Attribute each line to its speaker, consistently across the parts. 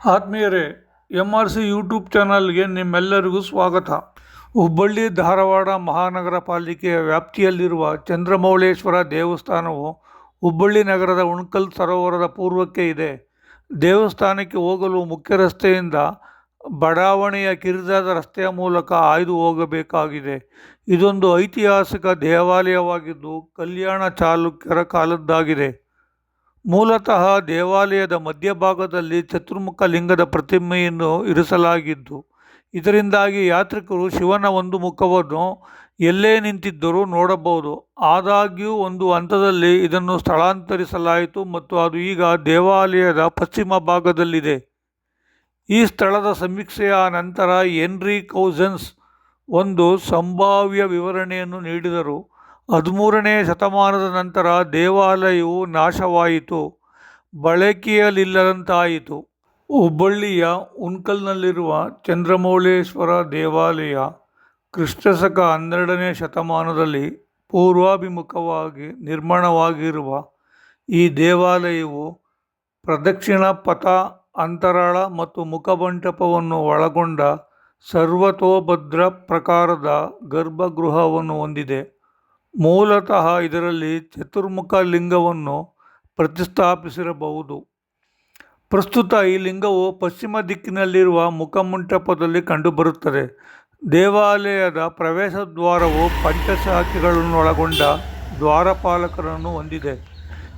Speaker 1: ಆತ್ಮೀಯರೇ M R C YouTube ಚಾನಲ್ಗೆ ನಿಮ್ಮೆಲ್ಲರಿಗೂ ಸ್ವಾಗತ. ಹುಬ್ಬಳ್ಳಿ ಧಾರವಾಡ ಮಹಾನಗರ ಪಾಲಿಕೆಯ ವ್ಯಾಪ್ತಿಯಲ್ಲಿರುವ ಚಂದ್ರಮೌಳೇಶ್ವರ ದೇವಸ್ಥಾನವು ಹುಬ್ಬಳ್ಳಿ ನಗರದ ಉಣ್ಕಲ್ ಸರೋವರದ ಪೂರ್ವಕ್ಕೆ ಇದೆ. ದೇವಸ್ಥಾನಕ್ಕೆ ಹೋಗಲು ಮುಖ್ಯ ರಸ್ತೆಯಿಂದ ಬಡಾವಣೆಯ ಕಿರಿದಾದ ರಸ್ತೆಯ ಮೂಲಕ ಆಯ್ದು ಹೋಗಬೇಕಾಗಿದೆ. ಇದೊಂದು ಐತಿಹಾಸಿಕ ದೇವಾಲಯವಾಗಿದ್ದು ಕಲ್ಯಾಣ ಚಾಲುಕ್ಯರ ಕಾಲದ್ದಾಗಿದೆ. ಮೂಲತಃ ದೇವಾಲಯದ ಮಧ್ಯಭಾಗದಲ್ಲಿ ಚತುರ್ಮುಖ ಲಿಂಗದ ಪ್ರತಿಮೆಯನ್ನು ಇರಿಸಲಾಗಿದ್ದು, ಇದರಿಂದಾಗಿ ಯಾತ್ರಿಕರು ಶಿವನ ಒಂದು ಮುಖವನ್ನು ಎಲ್ಲೇ ನಿಂತಿದ್ದರೂ ನೋಡಬಹುದು. ಆದಾಗ್ಯೂ, ಒಂದು ಹಂತದಲ್ಲಿ ಇದನ್ನು ಸ್ಥಳಾಂತರಿಸಲಾಯಿತು ಮತ್ತು ಅದು ಈಗ ದೇವಾಲಯದ ಪಶ್ಚಿಮ ಭಾಗದಲ್ಲಿದೆ. ಈ ಸ್ಥಳದ ಸಮೀಕ್ಷೆಯ ನಂತರ ಹೆನ್ರಿ ಕೌಸನ್ಸ್ ಒಂದು ಸಂಭಾವ್ಯ ವಿವರಣೆಯನ್ನು ನೀಡಿದರು. ಹದಿಮೂರನೇ ಶತಮಾನದ ನಂತರ ದೇವಾಲಯವು ನಾಶವಾಯಿತು, ಬಳಕೆಯಲ್ಲಿಲ್ಲದಂತಾಯಿತು. ಹುಬ್ಬಳ್ಳಿಯ ಉಣ್ಕಲ್ನಲ್ಲಿರುವ ಚಂದ್ರಮೌಳೇಶ್ವರ ದೇವಾಲಯ ಕ್ರಿಸ್ತಶಕ ಹನ್ನೆರಡನೇ ಶತಮಾನದಲ್ಲಿ ಪೂರ್ವಾಭಿಮುಖವಾಗಿ ನಿರ್ಮಾಣವಾಗಿರುವ ಈ ದೇವಾಲಯವು ಪ್ರದಕ್ಷಿಣ ಪಥ, ಅಂತರಾಳ ಮತ್ತು ಮುಖಮಂಟಪವನ್ನು ಒಳಗೊಂಡ ಸರ್ವತೋಭದ್ರ ಪ್ರಕಾರದ ಗರ್ಭಗೃಹವನ್ನು ಹೊಂದಿದೆ. ಮೂಲತಃ ಇದರಲ್ಲಿ ಚತುರ್ಮುಖ ಲಿಂಗವನ್ನು ಪ್ರತಿಷ್ಠಾಪಿಸಿರಬಹುದು. ಪ್ರಸ್ತುತ ಈ ಲಿಂಗವು ಪಶ್ಚಿಮ ದಿಕ್ಕಿನಲ್ಲಿರುವ ಮುಖಮಂಟಪದಲ್ಲಿ ಕಂಡುಬರುತ್ತದೆ. ದೇವಾಲಯದ ಪ್ರವೇಶ ದ್ವಾರವು ಪಂಚಶಾಖೆಗಳನ್ನೊಳಗೊಂಡ ದ್ವಾರಪಾಲಕರನ್ನು ಹೊಂದಿದೆ.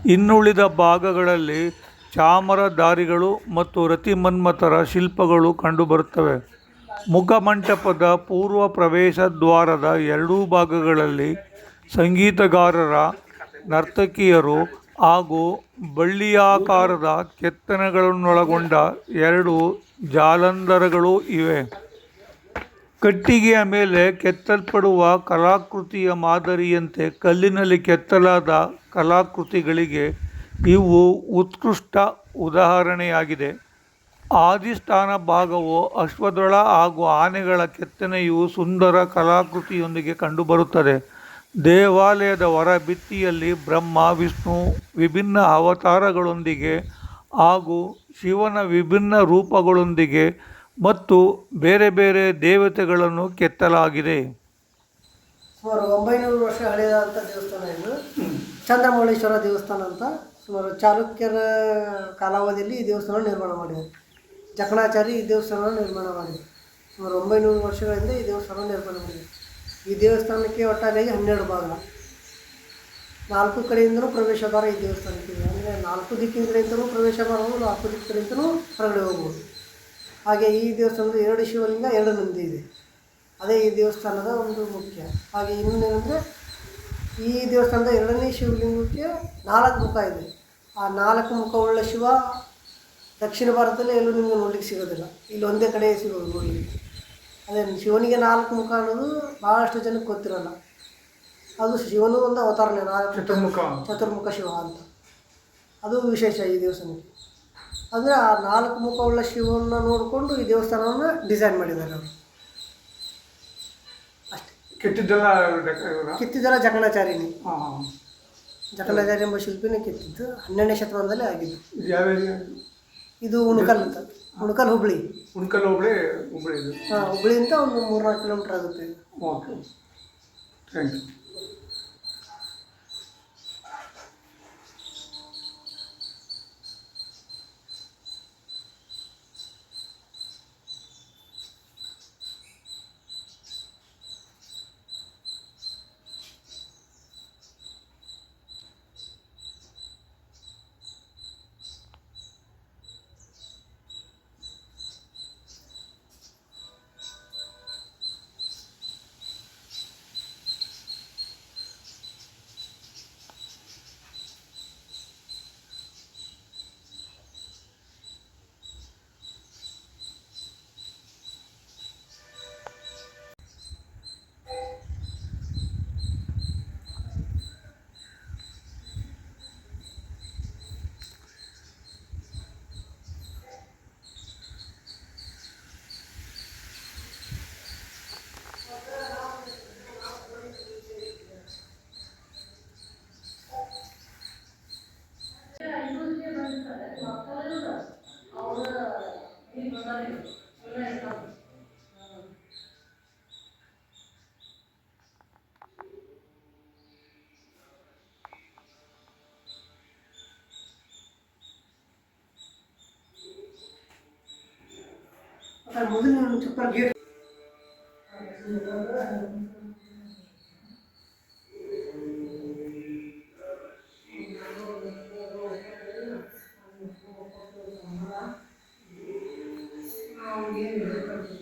Speaker 1: ಇನ್ನುಳಿದ ಭಾಗಗಳಲ್ಲಿ ಚಾಮರ ದಾರಿಗಳು ಮತ್ತು ರತಿಮನ್ಮಥರ ಶಿಲ್ಪಗಳು ಕಂಡುಬರುತ್ತವೆ. ಮುಖಮಂಟಪದ ಪೂರ್ವ ಪ್ರವೇಶ ದ್ವಾರದ ಎರಡೂ ಭಾಗಗಳಲ್ಲಿ ಸಂಗೀತಗಾರರ, ನರ್ತಕಿಯರು ಹಾಗೂ ಬಳ್ಳಿಯಾಕಾರದ ಕೆತ್ತನೆಗಳನ್ನೊಳಗೊಂಡ ಎರಡು ಜಾಲಂಧರಗಳು ಇವೆ. ಕಟ್ಟಿಗೆಯ ಮೇಲೆ ಕೆತ್ತಲ್ಪಡುವ ಕಲಾಕೃತಿಯ ಮಾದರಿಯಂತೆ ಕಲ್ಲಿನಲ್ಲಿ ಕೆತ್ತಲಾದ ಕಲಾಕೃತಿಗಳಿಗೆ ಇವು ಉತ್ಕೃಷ್ಟ ಉದಾಹರಣೆಯಾಗಿದೆ. ಆದಿಸ್ಥಾನ ಭಾಗವು ಅಶ್ವದಳ ಹಾಗೂ ಆನೆಗಳ ಕೆತ್ತನೆಯು ಸುಂದರ ಕಲಾಕೃತಿಯೊಂದಿಗೆ ಕಂಡುಬರುತ್ತದೆ. ದೇವಾಲಯದ ಹೊರಭಿತ್ತಿಯಲ್ಲಿ ಬ್ರಹ್ಮ, ವಿಷ್ಣು ವಿಭಿನ್ನ ಅವತಾರಗಳೊಂದಿಗೆ ಹಾಗೂ ಶಿವನ ವಿಭಿನ್ನ ರೂಪಗಳೊಂದಿಗೆ ಮತ್ತು ಬೇರೆ ಬೇರೆ ದೇವತೆಗಳನ್ನು ಕೆತ್ತಲಾಗಿದೆ.
Speaker 2: ಸುಮಾರು ಒಂಬೈನೂರು ವರ್ಷ ಹಳೆಯದಾದಂಥ ದೇವಸ್ಥಾನ ಇದು. ಚಂದ್ರಮೌಳೇಶ್ವರ ದೇವಸ್ಥಾನ ಅಂತ ಸುಮಾರು ಚಾಲುಕ್ಯರ ಕಾಲಾವಧಿಯಲ್ಲಿ ಈ ದೇವಸ್ಥಾನ ನಿರ್ಮಾಣ ಮಾಡಿದೆ. ಜಕಣಾಚಾರಿ ಈ ದೇವಸ್ಥಾನ ನಿರ್ಮಾಣ ಮಾಡಿದೆ. ಸುಮಾರು ಒಂಬೈನೂರು ವರ್ಷಗಳಿಂದ ಈ ದೇವಸ್ಥಾನ ನಿರ್ಮಾಣ ಮಾಡಿದೆ. ಈ ದೇವಸ್ಥಾನಕ್ಕೆ ಒಟ್ಟಾರೆಯಾಗಿ ಹನ್ನೆರಡು ಭಾಗ. ನಾಲ್ಕು ಕಡೆಯಿಂದಲೂ ಪ್ರವೇಶ ದ್ವಾರ ಈ ದೇವಸ್ಥಾನಕ್ಕೆ ಅಂದರೆ ನಾಲ್ಕು ದಿಕ್ಕಿನಿಂದಲೂ ಪ್ರವೇಶ ಮಾಡ್ಬೋದು ನಾಲ್ಕು ದಿಕ್ಕಿನಿಂದಲೂ ಹೊರಗಡೆ ಹೋಗ್ಬೋದು ಹಾಗೆ ಈ ದೇವಸ್ಥಾನದ ಎರಡು ಶಿವಲಿಂಗ, ಎರಡು ನಂದಿ ಇದೆ. ಅದೇ ಈ ದೇವಸ್ಥಾನದ ಒಂದು ಮುಖ್ಯ. ಹಾಗೆ ಇನ್ನೊಂದೇನೆಂದರೆ ಈ ದೇವಸ್ಥಾನದ ಎರಡನೇ ಶಿವಲಿಂಗಕ್ಕೆ ನಾಲ್ಕು ಮುಖ ಇದೆ. ಆ ನಾಲ್ಕು ಮುಖವುಳ್ಳ ಶಿವ ದಕ್ಷಿಣ ಭಾರತದಲ್ಲಿ ಎಲ್ಲೂ ನಿಮಗೆ ನೋಡ್ಲಿಕ್ಕೆ ಸಿಗೋದಿಲ್ಲ. ಇಲ್ಲಿ ಒಂದೇ ಕಡೆ ಸಿಗೋದು ನೋಡಲಿಕ್ಕೆ. ಅದೇ ಶಿವನಿಗೆ ನಾಲ್ಕು ಮುಖ ಅನ್ನೋದು ಭಾಳಷ್ಟು ಜನಕ್ಕೆ ಗೊತ್ತಿರಲ್ಲ. ಅದು ಶಿವನು ಒಂದು ಅವತಾರನೇ ನಾಲ್ಕು
Speaker 1: ಚತುರ್ಮುಖ
Speaker 2: ಚತುರ್ಮುಖ ಶಿವ ಅಂತ. ಅದು ವಿಶೇಷ ಈ ದೇವಸ್ಥಾನಕ್ಕೆ. ಅಂದರೆ ಆ ನಾಲ್ಕು ಮುಖವುಳ್ಳ ಶಿವನ ನೋಡಿಕೊಂಡು ಈ ದೇವಸ್ಥಾನವನ್ನು ಡಿಸೈನ್ ಮಾಡಿದ್ದಾರೆ ಅವರು. ಅಷ್ಟೇ.
Speaker 1: ಕೆತ್ತಿದ್ದೆಲ್ಲ
Speaker 2: ಕಿತ್ತಿದ್ದೆಲ್ಲ ಜಕಣಾಚಾರಿನಿ
Speaker 1: ಜಕಣಾಚಾರ್ಯ
Speaker 2: ಜಕಣಾಚಾರಿ ಎಂಬ ಶಿಲ್ಪಿನೇ ಕಿತ್ತಿದ್ದು ಹನ್ನೆರಡನೇ ಶತಮಾನದಲ್ಲಿ ಆಗಿದ್ದು.
Speaker 1: ಇದು
Speaker 2: ಉಣಕಲ್ ಅಂತ. ಉಣಕಲ್ ಹುಬ್ಳಿ.
Speaker 1: ಉಣ್ಕಲ್ ಹೋಬಳಿ ಹುಬ್ಬಳ್ಳಿ
Speaker 2: ಹಾಂ ಹುಬ್ಳಿಯಿಂದ ಒಂದು ಮೂರ್ನಾಲ್ಕು ಕಿಲೋಮೀಟ್ರ್ ಆಗುತ್ತೆ.
Speaker 1: ಓಕೆ ಥ್ಯಾಂಕ್ ಯು
Speaker 2: ఒకసారి ముందు నేను చెప్పాను గేట్ ఏమి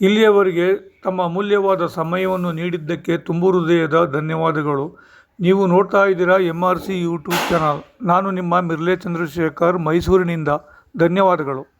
Speaker 1: ಇಲ್ಲಿಯವರೆಗೆ ತಮ್ಮ ಅಮೂಲ್ಯವಾದ ಸಮಯವನ್ನು ನೀಡಿದ್ದಕ್ಕೆ ತುಂಬು ಹೃದಯದ ಧನ್ಯವಾದಗಳು. ನೀವು ನೋಡ್ತಾ ಇದ್ದೀರಾ M R C YouTube channel. ನಾನು ನಿಮ್ಮ ಮಿರ್ಲೆ ಚಂದ್ರಶೇಖರ್ ಮೈಸೂರಿನಿಂದ. ಧನ್ಯವಾದಗಳು.